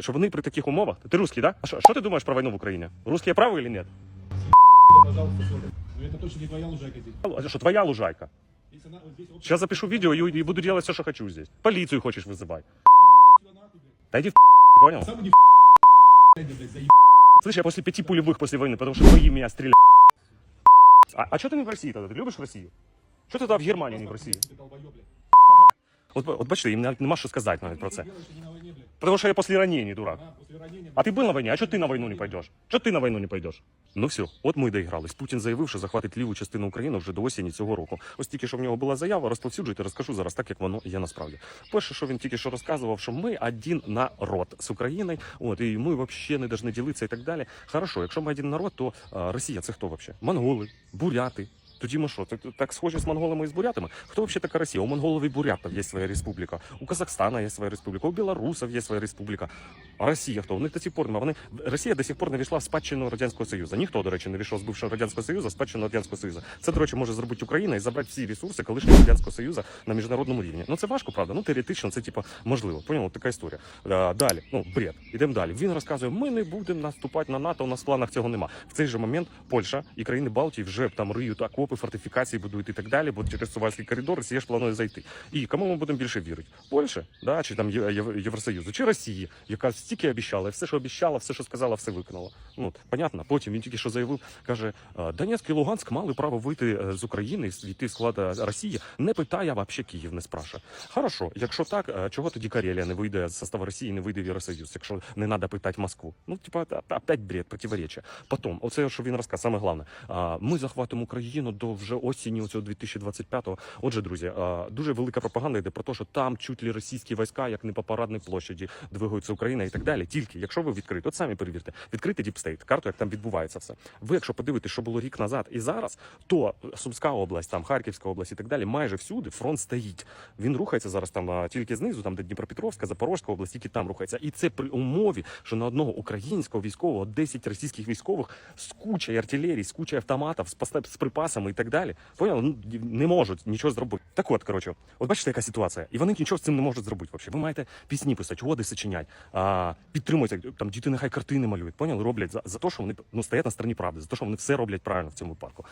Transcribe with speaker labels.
Speaker 1: Що вони при таких умовах? Ти русский, да? А що, що ти думаєш про війну в Україні? Русские правы или нет?
Speaker 2: пожалуйста, сори. Но это точно не твоя лужайка здесь.
Speaker 1: А що, твоя лужайка?
Speaker 2: Здесь она, вот здесь вот...
Speaker 1: Сейчас запишу видео и, и буду делать все, что хочу здесь. Полицию хочешь вызывать.
Speaker 2: Съебись отсюда нахуй, блядь.
Speaker 1: Да иди в понял?
Speaker 2: Сам иди в блядь, заеб...
Speaker 1: Слышь, я после пяти пулевых после войны, потому что мои меня стреляли. А, а что ты не в России тогда? Ты любишь Россию? Что ты тогда в Германии, не в России?
Speaker 2: Ты долбоёб, блядь.
Speaker 1: От, от бачите, їм навіть нема що сказати навіть про
Speaker 2: Ты
Speaker 1: це.
Speaker 2: делаешь, что не на войне, блядь.
Speaker 1: Потому что я после ранений, дурак.
Speaker 2: А, после ранения,
Speaker 1: А
Speaker 2: блядь.
Speaker 1: ты был на войне, а что ты на войну не пойдешь? Что ты на войну не пойдешь? Ну все, от ми доігрались. Путін заявив, що захватить ліву частину України вже до осені цього року. Ось тільки що в нього була заява, розповсюджуйте, розкажу зараз так, як воно є насправді. Перше, що він тільки що розказував, що ми один народ з України, от і ми взагалі не повинні ділитися і так далі. Хорошо, якщо ми один народ, то а, Росія це хто взагалі? Монголи, буряти. Тоді ми що, так, схожі з монголами і з бурятами? Хто взагалі така Росія? У монголов і бурятів є своя республіка, у Казахстана є своя республіка, у білорусів є своя республіка. А Росія хто? Них до сих пор. Вони Росія до сих пор не війшла в спадщину радянського союзу. Ніхто, до речі, не війшов з бившого радянського союзу, спадщину радянського союзу. Це, до речі, може зробити Україна і забрати всі ресурси колишнього радянського союзу на міжнародному рівні. Ну це важко, правда. Ну теоретично це типа можливо. Поняв? Така історія. Далі, ну бред. Ідемо далі. Він розказує: ми не будемо наступати на НАТО. У нас в планах цього нема. В цей же момент Польща і країни Балтії вже там риють окопи, фортифікації будують і так далі. Бо через Сувальський коридор Росія ж планує зайти. І кому ми будемо більше вірити? Польща, да, чи там Євросоюзу, чи Росії, яка стільки обіцяла, все, що обіцяла, все, що сказала, все виконала. Ну понятно. Потім він тільки що заявив, каже: «А, Донецьк і Луганськ мали право вийти е, з України війти в склад е, Росії. Не питає, а вообще Київ не спрашує. Хорошо, якщо так, е, чого тоді Карелія не вийде з составу Росії, не вийде в Євросоюз, якщо не треба питати Москву? Ну, типа, опять бред, противоречия. Потім, оце, що він розказав, саме головне. Ми захватимо Україну до вже осені цього 2025-го. Отже, друзі, дуже велика пропаганда йде про те, що там чуть ли російські війська, як не по парадній площаді, двигаються Україна і так далі. Тільки якщо ви відкрите, от самі перевірте, відкрите діпстейт, карту, як там відбувається все. Ви, якщо подивитесь, що було рік назад і зараз, то Сумська область, там Харківська область і так далі, майже всюди фронт стоїть. Він рухається зараз там тільки знизу, там де Дніпропетровська, Запорозька область, тільки там рухається. І це при умові, що на одного українського військового 10 російських військових з кучою артилерії, з кучою автоматів, з припасами і так далі. Поняли? Ну, не можуть нічого зробити. Так от, коротше, от бачите, яка ситуація. І вони нічого з цим не можуть зробити. Вообще. Ви маєте пісні писати, оди сочинять, а, підтримуйте, там діти нехай картини малюють. Поняли? Роблять за, за те, що вони ну, стоять на стороні правди, за те, що вони все роблять правильно в цьому випадку.